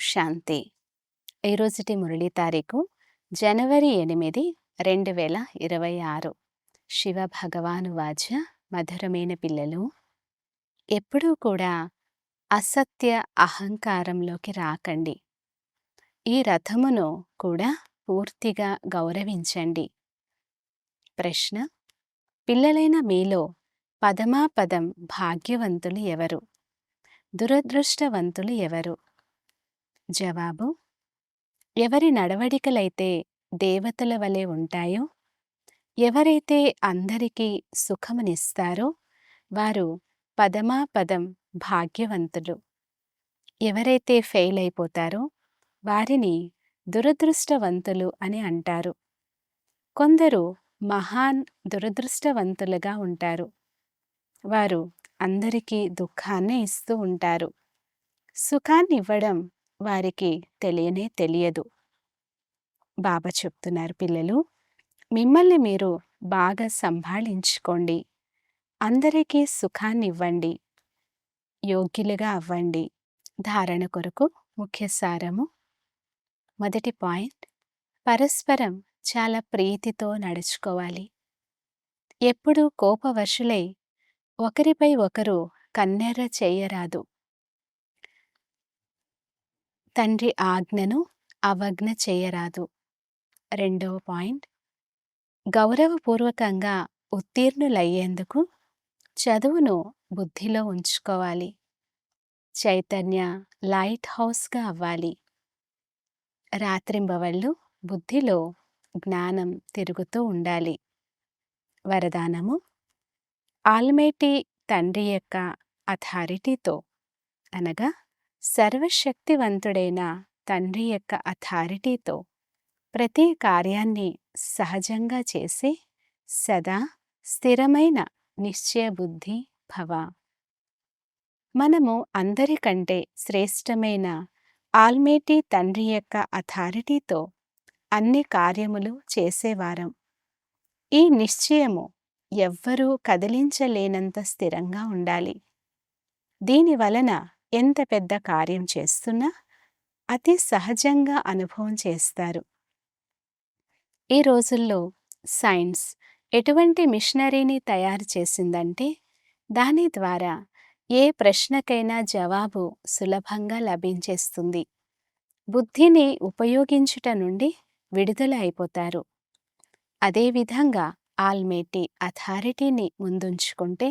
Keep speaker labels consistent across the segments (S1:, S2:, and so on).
S1: శాంతి. ఈరోజుటి మురళి తారీఖు? జనవరి ఎనిమిది రెండు వేల ఇరవై ఆరు శివ భగవాను వాచ మధురమైన పిల్లలు. ఎప్పుడూ కూడా అసత్య అహంకారంలోకి రాకండి. ఈ రథమును కూడా పూర్తిగా గౌరవించండి. ప్రశ్న పిల్లలైన మీలో పదమాపదం భాగ్యవంతులు ఎవరు? దురదృష్టవంతులు ఎవరు? జవాబు ఎవరి నడవడికలైతే దేవతల వలె ఉంటాయో ఎవరైతే అందరికీ సుఖమునిస్తారో వారు పదమాపదం భాగ్యవంతులు. ఎవరైతే ఫెయిల్ అయిపోతారో వారిని దురదృష్టవంతులు అని అంటారు. కొందరు మహాన్ దురదృష్టవంతులుగా ఉంటారు. వారు అందరికీ దుఃఖాన్నే ఇస్తూ ఉంటారు. సుఖాన్ని ఇవ్వడం వారికి తెలియనే తెలియదు. బాబా చెప్తున్నారు పిల్లలు మిమ్మల్ని మీరు బాగా సంభాళించుకోండి. అందరికీ సుఖాన్ని ఇవ్వండి. యోగ్యులుగా అవ్వండి. ధారణ కొరకు ముఖ్య సారము. మొదటి పాయింట్ పరస్పరం చాలా ప్రీతితో నడుచుకోవాలి. ఎప్పుడూ కోపవశులై ఒకరిపై ఒకరు కన్నెర్ర చేయరాదు. తండ్రి ఆజ్ఞను అవజ్ఞ చేయరాదు. రెండవ పాయింట్. గౌరవపూర్వకంగా ఉత్తీర్ణులయ్యేందుకు చదువును బుద్ధిలో ఉంచుకోవాలి. చైతన్య లైట్ హౌస్గా అవ్వాలి. రాత్రింబవళ్ళు బుద్ధిలో జ్ఞానం తిరుగుతూ ఉండాలి. వరదానము ఆల్మేటి తండ్రి యొక్క అథారిటీతో అనగా సర్వశక్తివంతుడైన తండ్రి యొక్క అథారిటీతో ప్రతి కార్యాన్ని సహజంగా చేసి సదా స్థిరమైన నిశ్చయబుద్ధి భవ. మనము అందరికంటే శ్రేష్టమైన ఆల్మేటి తండ్రి యొక్క అథారిటీతో అన్ని కార్యములు చేసేవారం. ఈ నిశ్చయము ఎవ్వరూ కదిలించలేనంత స్థిరంగా ఉండాలి. దీని వలన ఎంత పెద్ద కార్యం చేస్తున్నా అతి సహజంగా అనుభవం చేస్తారు. ఈ రోజుల్లో సైన్స్ ఎటువంటి మిషనరీని తయారు చేసిందంటే దాని ద్వారా ఏ ప్రశ్నకైనా జవాబు సులభంగా లభించేస్తుంది. బుద్ధిని ఉపయోగించుట నుండి విడుదల అయిపోతారు. అదేవిధంగా ఆల్మేటి అథారిటీని ముందుంచుకుంటే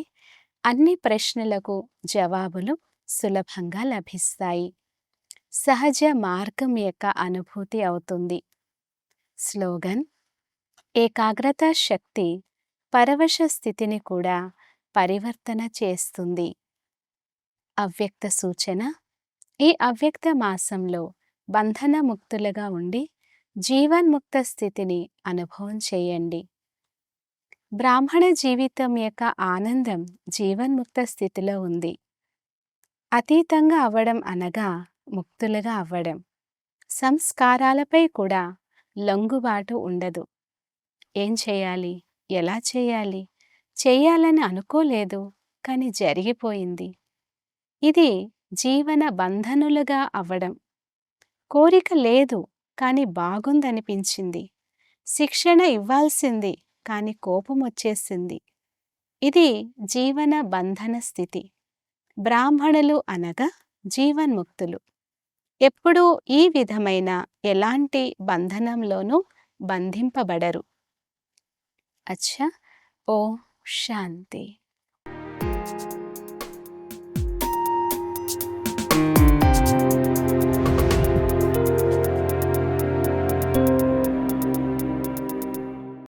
S1: అన్ని ప్రశ్నలకు జవాబులు సులభంగా లభిస్తాయి. సహజ మార్గం యొక్క అనుభూతి అవుతుంది. స్లోగన్ ఏకాగ్రత శక్తి పరవశ స్థితిని కూడా పరివర్తన చేస్తుంది. అవ్యక్త సూచన ఈ అవ్యక్త మాసంలో బంధన ముక్తులుగా ఉండి జీవన్ముక్త స్థితిని అనుభవం చేయండి. బ్రాహ్మణ జీవితం యొక్క ఆనందం జీవన్ముక్త స్థితిలో ఉంది. అతీతంగా అవ్వడం అనగా ముక్తులుగా అవ్వడం. సంస్కారాలపై కూడా లొంగుబాటు ఉండదు. ఏం చేయాలి? ఎలా చేయాలి? చేయాలని అనుకోలేదు కానీ జరిగిపోయింది. ఇది జీవన బంధనులుగా అవ్వడం. కోరిక లేదు కానీ బాగుందనిపించింది. శిక్షణ ఇవ్వాల్సింది కానీ కోపం వచ్చేసింది ఇది జీవన బంధన స్థితి. బ్రాహ్మణులు అనగా జీవన్ముక్తులు. ఎప్పుడూ ఈ విధమైన ఎలాంటి బంధనంలోనూ బంధింపబడరు. అచ్చా! ఓ శాంతి.